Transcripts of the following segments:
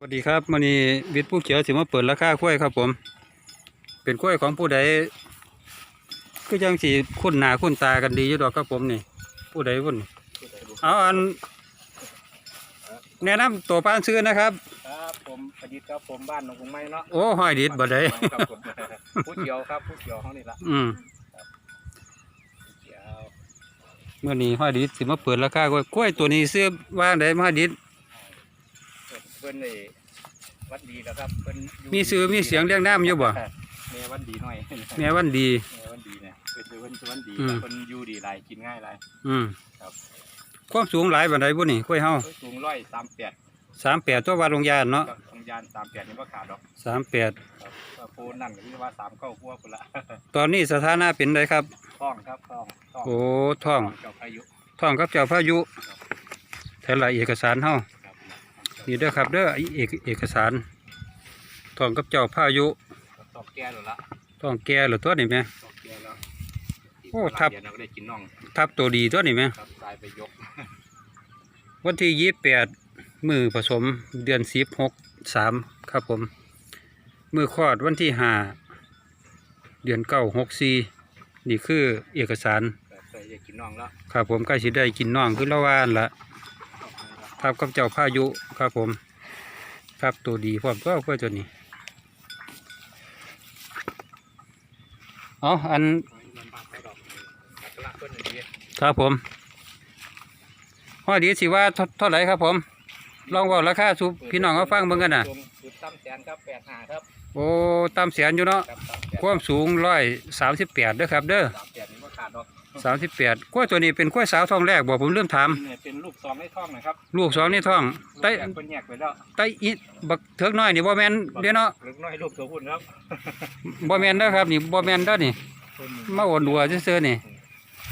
สวัสดีครับมันนี้วิทย์ผู้เขียวสิมาเปิดราคากล้วยครับผม เป็นกล้วยของผู้ใดก็ยังสีคุ้นหน้าคุ้นตากันดีอยู่ดอกครับผมนี่ ผู้ใดวุ่นเอาอัน แนะนำตัวป้านซื้อนะครับ ครับผมประดิษฐ์ครับผมบ้านหนองกรุงไม้เนาะโอ้ห้อยดิดบ่ได้ครับผมผู้เขียวครับผู้เขียวเขานี่ละอืมผู้เขียวเมื่อนี้ห้อยดิดสิมาเปิดราคากล้วยกล้วยตัวนี้ซื้อว่างได้มาห้อยดิด เพิ่นนี่วัดดีแล้วครับเพิ่นยู่มีซื้อมีเสียงเรียงน้ำอยู่บ่แม่วันดีหน่อยแม่วันดี แม่วันดีเนี่ยเพิ่นเพิ่นเพิ่นวันดีอืม เพิ่นอยู่ดีหลายกินง่ายหลาย อืมครับ ความสูงหลายบันไดบุนี่กล้วยเฮาเพิ่นสูงร้อยสามแปดสามแปดตัววัดลงยานเนาะกับทางยานสามแปดนี่ว่าขาดดอกสามแปดครับก็โพนนั่นก็ที่ว่าสามเก้าพวกคนละตอนนี้สถานะเป็นไดครับท่องครับท่องท่องโอ้ท่อง เจ้าพายุ ท่องกับเจ้าพายุแทนละเอกสารเฮาครับ นี่เด้อครับเด้อไอ้เอกเอกสารท่องกับเจ้าพายุตอบแก้แล้วละท่องแก่หรือตัวนี่แม่ตอบแก้แล้วโอ้ทับเดี๋ยวเราก็ได้กินน่องทับตัวดีตัวนี่แม่ครับสายไปยก วันที่ยี่แปดมือผสมเดือนสิบหกสามครับผม มือคลอดวันที่ห้าเดือนเก้าหกสี่นี่คือเอกสารแบบเคยจะกินน่องแล้วครับผมใกล้สิได้กินน้องคือละวานละ ทับกับเจ้าพายุครับผมทับตัวดีพร้อมก็เพื่อตัวนี้เอาอันครับผมห้อยดีสิว่าเท่าเท่าไหร่ครับผม ลองบอกราคาสุพี่น้องเขาฟังเบิ่งกันน่ะจุดตั้มแสนครับแปดห้าครับโอ้ตามแสนอยู่เนาะครับตั้มแสนความสูงร้อยสามสิบแปดเด้อครับเด้อ สามสิบแปดกล้วยตัวนี้เป็นกล้วยสาวทองแรกบอกผมเริ่มถาม เนี่ยเป็นลูกซองในท้องนะครับลูกสองนี่ท้องไต้แยกเป็นแยกไปแล้วไต้อีบักเถิกน้อยนี่บ่แมนเด้อเนาะลูกน้อยลูกตัวหุ่นครับบ่แมนเด้อครับนี่บ่แมนเด้อนี่คนมาอ่อนดัวซื่อๆนี่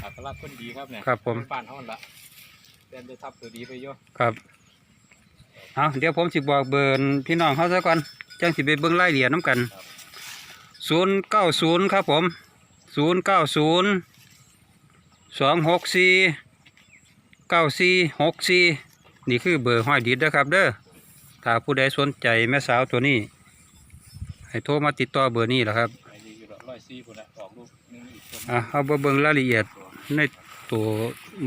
อัตลักษณ์คนดีครับเนี่ยครับผมบ้านเขาละเดินไปทับตัวดีไปเยอะครับเอาเดี๋ยวผมสิบอกเบอร์พี่น้องเขาซะก่อนจังสิไปเบิ่งรายละเอียดน้ำกันศูนย์เก้าศูนย์ครับผมศูนย์เก้าศูนย์ สองหกสี่เก้าสี่หกสี่นี่คือเบอร์ห้อยดิดนะครับเด้อถ้าผู้ใดสนใจแม่สาวตัวนี้ ให้โทรมาติดต่อเบอร์นี้แหละครับไอ้ดีอยู่ดอร้อยสี่คนละออกลูกหนึงอีกคนอะเอาเบิ่งรายละเอียดในตัว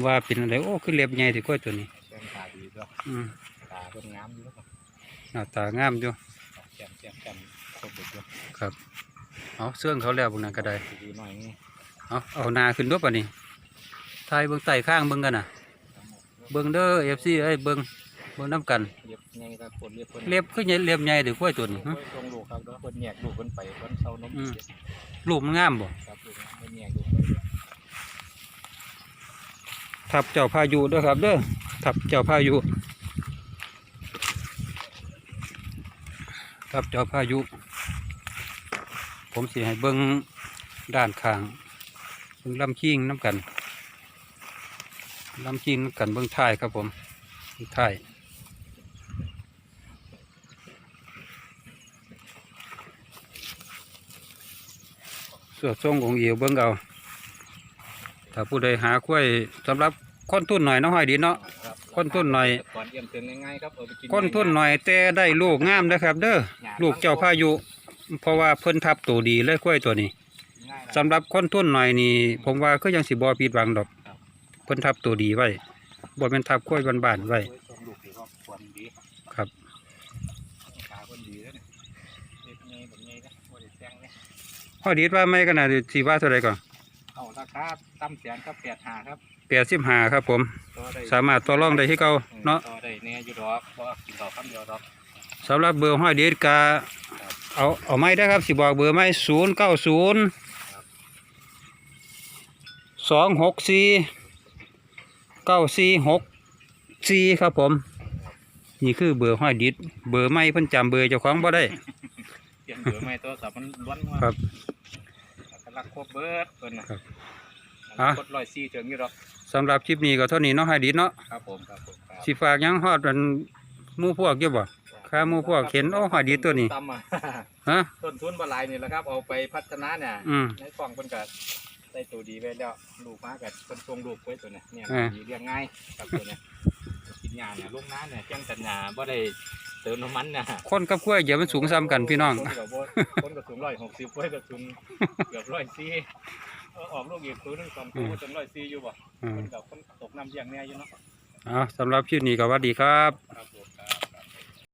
ว่าเป็นอะไรโอ้คือเล็บใหญ่ที่ก้อยตัวนี้ตาดีด้วยอืมตาเป็นงามอยู่แล้วครับหน้าตางามอยู่แก้มแก้มแก้มครับเอาเสื่อเขาแล้วพวกนั้นก็ได้ดีหน่อยนี่เอาเอาหนาขึ้นด้วยป่ะนี่ ทายเบิ่งไต่ข้างเบิ่งกันน่ะ เบิ่งเด้อเอฟซีเอ้ยเบิ่งเบิ่งน้ำกันเรียบไงครับคนเรียบคนเล็บคือใหญ่เล็บใหญ่เดี๋ยวกล้วยตัวนี้เพิ่ฮะนตรงลูกครับแล้วคนแยกลูกคนไปคนเศร้านมอืมเสียรูปมันงามบ่ครับลูกนะคนแยกลูกไปทับเจ้าพายุเด้อครับเด้อทับเจ้าพายุทับเจ้าพายุ ผมสิให้เบิ่งด้านข้างเบิ่งลำคิงน้ำกัน ลำคิงน้ำกันเบิ่งท้ายครับผมท้ายสื้อทรงของเอวเบิ่งเอาถ้าผู้ใดหากล้วยสำหรับคนทุนหน่อยเนาะห้อยดีเนาะครับคนทุนหน่อยก่อนเยี่ยมเติมง่ายๆครับเอาไปกินคนทุนหน่อยแต่ได้ลูกงามนะครับ เด้อลูกเจ้าพายุ เพราะว่าเพิ่นทับตัวดีเลยกล้วยตัวนี้สำหรับคนทุนหน่อยนี่ผมว่าก็ยังสิบ่ผิดหวังดอก พิ่นทับตัวดีไว้บ่แม่นทับกล้วยบ้านๆไว้โอ้ยส่งลูกดีก็ควรดีครับขาคนดีแล้วเนี่ยเด็กไงแบบไงนะบ่ได้แซงเนี่ยห้อยดีว่าไม่ก็น่าสิว่าเท่าไหร่ก่อนเอาราคาตั้มแสนครับแปดหาครับ85ครับผมต่อได้สามารถต่อรองได้ที่เก่าเนาะต่อได้เนี่ยอยู่ดอกเพราะว่ากินดอกคำเดียวดอกสำหรับเบอร์ห้อยดีกาเอาเอาไม้ได้ครับสิบอกเบอร์ไม้090สองหกสี่ เก้าสี่หกสี่ครับผม นี่คือเบอร์ห้อยดิดเบอร์ไม่เพิ่นจำเบอร์เจ้าของบ่ได้เปลี่ยนเบอร์ใหม่ตัวสับมันล้วนมาครับกำลังครบเบิดเพิ่นน่ะครับอะอะกดร้อยสี่ถึงอยู่ดอกสำหรับคลิปนี้ก็เท่านี้เนาะห้อยดิดเนาะครับผมครับผมครับสิฝากหยังฮอดอันหมู่พวกอยู่บ่ข้าหมู่พวกเห็นโอ้ห้อยดิดตัวนี้ตำอะฮะต้นทุนบหลายนี่แหละครับ เอาไปพัฒนาเนี่ยอืมในกล่องเพิ่นก็ ได้ตัวดีไว้แล้วลูกมากับเพิ่นทรงลูกไว้ตัวเนี้ยเนี่ยอ่า ดีเลี้ยงง่ายครับตัวเนี้ยกินหญ้าเนี่ยลูกน้าเนี่ยเจ้งกันหญ้าบ่ได้เติมน้ำมันนะคนกับกล้วยอย่ามันสูงซ้ำกันพี่น้องคนกับบ่คนกับสูงร้อยหกสิบกล้วยกับสูงเกือบร้อยสี่เออออกลูกอีกตัวหนึงสองตัวจนร้อยสี่อยู่บ่อืคมนกับคนตกน้ำเยี่ยงแน่อยู่เนาะเอาสำหรับคลิปนี้ก็หวัสดีครับ ครับผม